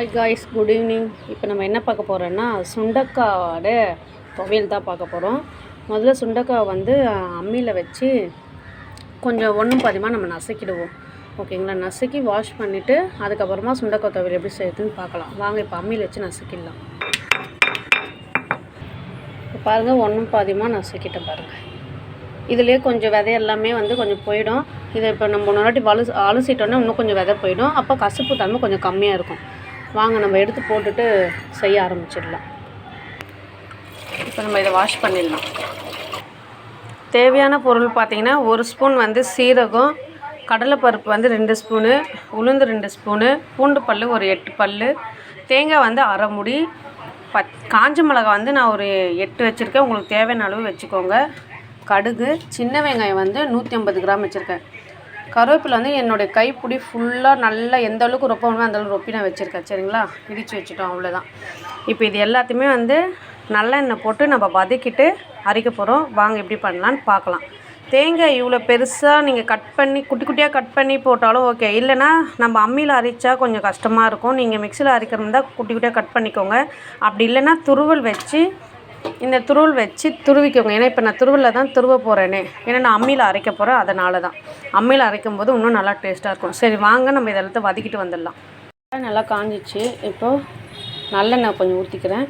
Hi guys good evening இப்போ நம்ம என்ன பார்க்க போகிறோன்னா சுண்டக்காவோட துவையல் தான் பார்க்க போகிறோம் முதல்ல சுண்டக்காய் வந்து அம்மியில் வச்சு கொஞ்சம் ஒன்றும் பாதிமாக நம்ம நசுக்கிடுவோம். ஓகேங்களா? நசுக்கி வாஷ் பண்ணிவிட்டு அதுக்கப்புறமா சுண்டக்காய் துவையல் எப்படி செய்யுதுன்னு பார்க்கலாம். வாங்க இப்போ அம்மியில் வச்சு நசுக்கிடலாம். இப்போ பாருங்கள் ஒன்றும் பாதிமாக நசுக்கிட்டேன் பாருங்கள் இதுலேயே கொஞ்சம் விதை எல்லாமே வந்து கொஞ்சம் போயிடும். இதை இப்போ நம்ம ஒரு வாட்டி வலு அலசிட்டோன்னா இன்னும் கொஞ்சம் விதை போயிடும். அப்போ கசப்பு தன்மை கொஞ்சம் கம்மியாக இருக்கும். வாங்க நம்ம எடுத்து போட்டுட்டு செய்ய ஆரம்பிச்சிடலாம். இப்போ நம்ம இதை வாஷ் பண்ணிடலாம். தேவையான பொருள் பார்த்திங்கன்னா ஒரு ஸ்பூன் வந்து சீரகம் கடலைப்பருப்பு வந்து ரெண்டு ஸ்பூனு உளுந்து ரெண்டு ஸ்பூனு பூண்டு பல் ஒரு எட்டு பல் தேங்காய் வந்து அரை முடி பத் காஞ்ச மிளகா வந்து நான் ஒரு எட்டு வச்சுருக்கேன். உங்களுக்கு தேவையான அளவு வச்சுக்கோங்க. கடுகு சின்ன வெங்காயம் வந்து நூற்றி ஐம்பது கிராம் வச்சுருக்கேன். கருவேப்பிலை வந்து என்னுடைய கைப்பிடி ஃபுல்லாக நல்லா எந்த அளவுக்கு ரொப்பணுமோ அந்த அளவுக்கு ரொப்பி நான் வச்சுருக்கேன். சரிங்களா? இடித்து வச்சுட்டோம் அவ்வளோதான் இப்போ இது எல்லாத்தையுமே வந்து நல்லெண்ணெய் போட்டு நம்ம வதக்கிட்டு அரைக்க போகிறோம் வாங்க எப்படி பண்ணலான்னு பார்க்கலாம். தேங்காய் இவ்வளோ பெருசாக நீங்கள் கட் பண்ணி குட்டி குட்டியாக கட் பண்ணி போட்டாலும் ஓகே இல்லைனா நம்ம அம்மியில் அரைச்சா கொஞ்சம் கஷ்டமாக இருக்கும். நீங்கள் மிக்சியில் அரைக்கிறோம் இருந்தால் குட்டி குட்டியாக கட் பண்ணிக்கோங்க. அப்படி இல்லைன்னா துருவல் வச்சு இந்த துருவல் வச்சு துருவிக்கோங்க. ஏன்னா இப்போ நான் துருவலில் தான் துருவ போகிறேனே ஏன்னா நான் அம்மியில் அரைக்க போகிறேன் அதனால தான் அம்மியில் அரைக்கும் போது இன்னும் நல்லா டேஸ்ட்டாக இருக்கும். சரி வாங்க. நம்ம இதெல்லாத்தையும் வதக்கிட்டு வந்துடலாம். நல்லா காஞ்சிச்சு. இப்போது நல்லெண்ணெய் கொஞ்சம் ஊற்றிக்கிறேன்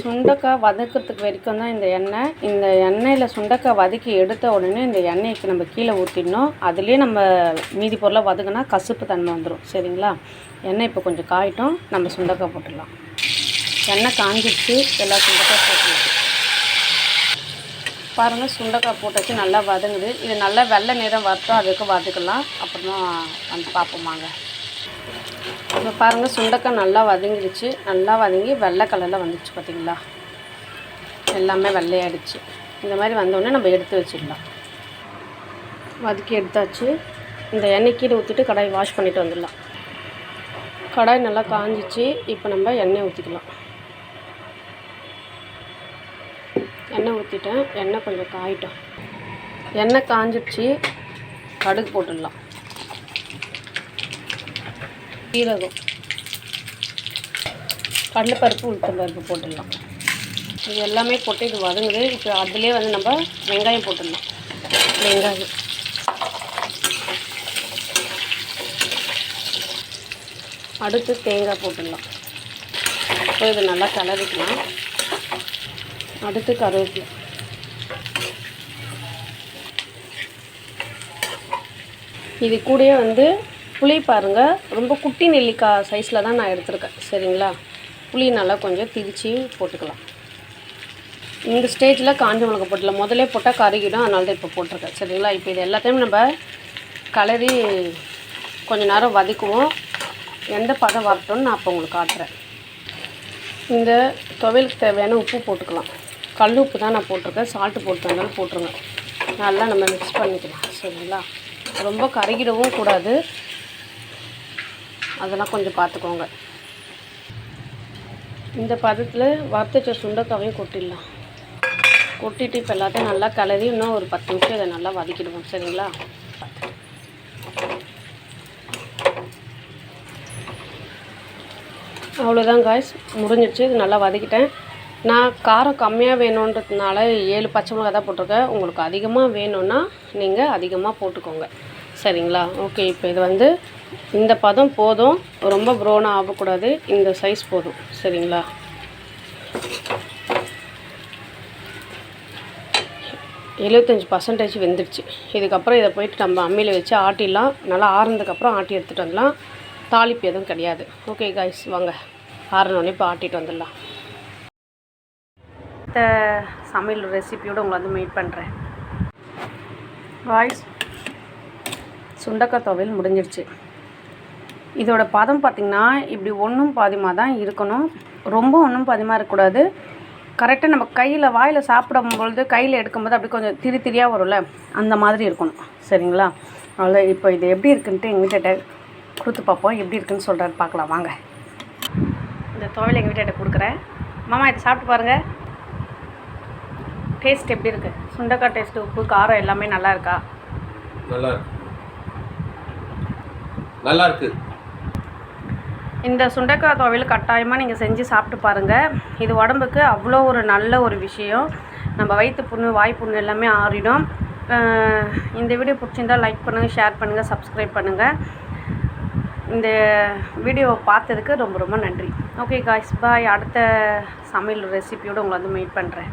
சுண்டக்காய் வதக்கிறதுக்கு வரைக்கும் தான் இந்த எண்ணெய். இந்த எண்ணெயில் சுண்டக்காய் வதக்கி எடுத்த உடனே இந்த எண்ணெய்க்கு நம்ம கீழே ஊற்றிடணும் அதுலேயே நம்ம மீதி பொருளை வதக்குனா கசுப்பு தன்மை வந்துடும் சரிங்களா? எண்ணெய் இப்போ கொஞ்சம் காயிட்டும். நம்ம சுண்டக்காய் போட்டுடலாம். எண்ணெய் காஞ்சிடுச்சு எல்லா சுண்டக்காய் போட்டுருக்கு. பாருங்கள் சுண்டக்காய் போட்டாச்சு நல்லா வதங்குது. இது நல்லா வெள்ளை நிறம் வரட்டும் அதுக்கு வதக்கலாம். அப்புறமா வந்து பார்ப்போமாங்க. இப்போ பாருங்கள் சுண்டக்காய் நல்லா வதங்கிடுச்சு. நல்லா வதங்கி வெள்ளை கலரில் வந்துடுச்சு பார்த்தீங்களா எல்லாமே வெள்ளையாயிடுச்சு. இந்த மாதிரி வந்தோடனே நம்ம எடுத்து வச்சிடலாம். வதக்கி எடுத்தாச்சு. இந்த எண்ணெய் கீழே ஊற்றிட்டு கடாய் வாஷ் பண்ணிட்டு வந்துடலாம். கடாய் நல்லா காஞ்சிச்சு. இப்போ நம்ம எண்ணெய் ஊற்றிக்கலாம் எண்ணெய் ஊற்றிட்டேன் எண்ணெய் கொஞ்சம் காயிட்டோம். எண்ணெய் காஞ்சிடுச்சு கடுகு போட்டுடலாம். சீரகம். கடலைப்பருப்பு உளுத்தம்பருப்பு போட்டுடலாம். இது எல்லாமே போட்டு இது வதங்குது. இப்போ அதிலே வந்து நம்ம வெங்காயம் போட்டுடலாம். வெங்காயம். அடுத்து தேங்காய் போட்டுடலாம். இப்போ இது நல்லா கலரிக்கலாம் அடுத்து கருவேப்பிலை. இது கூடயே வந்து புளி பாருங்கள் ரொம்ப குட்டி நெல்லிக்காய் சைஸில் தான் நான் எடுத்திருக்கேன். சரிங்களா? புளி நல்லா கொஞ்சம் திரித்து போட்டுக்கலாம். இந்த ஸ்டேஜில் காஞ்ச மிளகா போட்டுலாம் முதலே போட்டால் கருகிடும். அதனால தான் இப்போ போட்டிருக்கேன். சரிங்களா? இப்போ இது எல்லாத்தையும் நம்ம கலரி கொஞ்சம் நேரம் வதக்குவோம். எந்த பதம் வரட்டும்னு நான் அப்போ உங்களுக்கு காட்டுறேன். இந்த துவையலுக்கு தேவையான உப்பு போட்டுக்கலாம். கல் உப்பு தான் நான் போட்டிருக்கேன். சால்ட்டு போட்டுருந்தாலும் போட்டுருங்க. நல்லா நம்ம மிக்ஸ் பண்ணிக்கலாம். சரிங்களா? ரொம்ப கருகிடவும் கூடாது. அதெல்லாம் கொஞ்சம் பார்த்துக்கோங்க. இந்த பதத்தில் வறுத்தச்ச சுண்டக்காவையும் சுண்டைக்காவையும் கொட்டிடலாம். கொட்டிட்டு இப்போ எல்லாத்தையும் நல்லா கலரி இன்னும் ஒரு பத்து நிமிஷம் இதை நல்லா வதக்கிடுவோம். சரிங்களா? அவ்வளோதான் காய்ஸ் முடிஞ்சிடுச்சு. இது நல்லா வதக்கிட்டேன். நான் காரம் கம்மியாக வேணுன்றதுனால ஏழு பச்சை மிளகா தான் போட்டிருக்கேன். உங்களுக்கு அதிகமாக வேணும்னா நீங்கள் அதிகமாக போட்டுக்கோங்க. சரிங்களா? ஓகே இப்போ இது வந்து இந்த பதம் போதும். ரொம்ப ப்ரௌனாக ஆகக்கூடாது. இந்த சைஸ் போதும். சரிங்களா? எழுபத்தஞ்சி பர்சன்டேஜ் வெந்துடுச்சு இதுக்கப்புறம் இதை போயிட்டு நம்ம அம்மியில் வச்சு ஆட்டிடலாம். நல்லா ஆறுனதுக்கப்புறம் ஆட்டி எடுத்துகிட்டு வந்துடலாம். தாளிப்பு எதுவும் கிடையாது. ஓகே காய்ஸ் வாங்க. ஆறுனோடனே இப்போ ஆட்டிட்டு வந்துடலாம். அடுத்த சமையல் ரெசிபியோடு உங்களை வந்து மீட் பண்ணுறேன் வாய்ஸ் சுண்டக்காய் துவையல் முடிஞ்சிடுச்சு இதோட பதம் பார்த்திங்கன்னா இப்படி ஒன்றும் பாதிமாக தான் இருக்கணும். ரொம்ப ஒன்றும் பாதிமாக இருக்கக்கூடாது. கரெக்டாக நம்ம கையில் வாயில் சாப்பிடும் பொழுது கையில் எடுக்கும்போது அப்படி கொஞ்சம் திரி திரியாக வரும்ல அந்த மாதிரி இருக்கணும். சரிங்களா? அவ்வளோ இப்போ இது எப்படி இருக்குன்ட்டு எங்கள் வீட்டை கொடுத்து பார்ப்போம். எப்படி இருக்குன்னு சொல்கிறாரு பார்க்கலாம். வாங்க. இந்த துவையல் எங்கள் வீட்டை கொடுக்குறேன். மாமா இதை சாப்பிட்டு பாருங்கள் டேஸ்ட் எப்படி இருக்குது சுண்டக்காய் டேஸ்ட்டு உப்பு காரம் எல்லாமே நல்லா இருக்கா? நல்லா இருக்கு. நல்லா இருக்கு. இந்த சுண்டைக்காய் துவையல் கட்டாயமாக நீங்கள் செஞ்சு சாப்பிட்டு பாருங்கள் இது உடம்புக்கு அவ்வளோ ஒரு நல்ல ஒரு விஷயம். நம்ம வயிற்று புண்ணு வாய் புண்ணு எல்லாமே ஆறிடும். இந்த வீடியோ பிடிச்சிருந்தால் லைக் பண்ணுங்கள் ஷேர் பண்ணுங்கள் சப்ஸ்கிரைப் பண்ணுங்கள் இந்த வீடியோவை பார்த்ததுக்கு ரொம்ப ரொம்ப நன்றி. ஓகே காய்ஸ் பாய் அடுத்த சமையல் ரெசிபியோடு உங்களை வந்து மீட் பண்ணுறேன்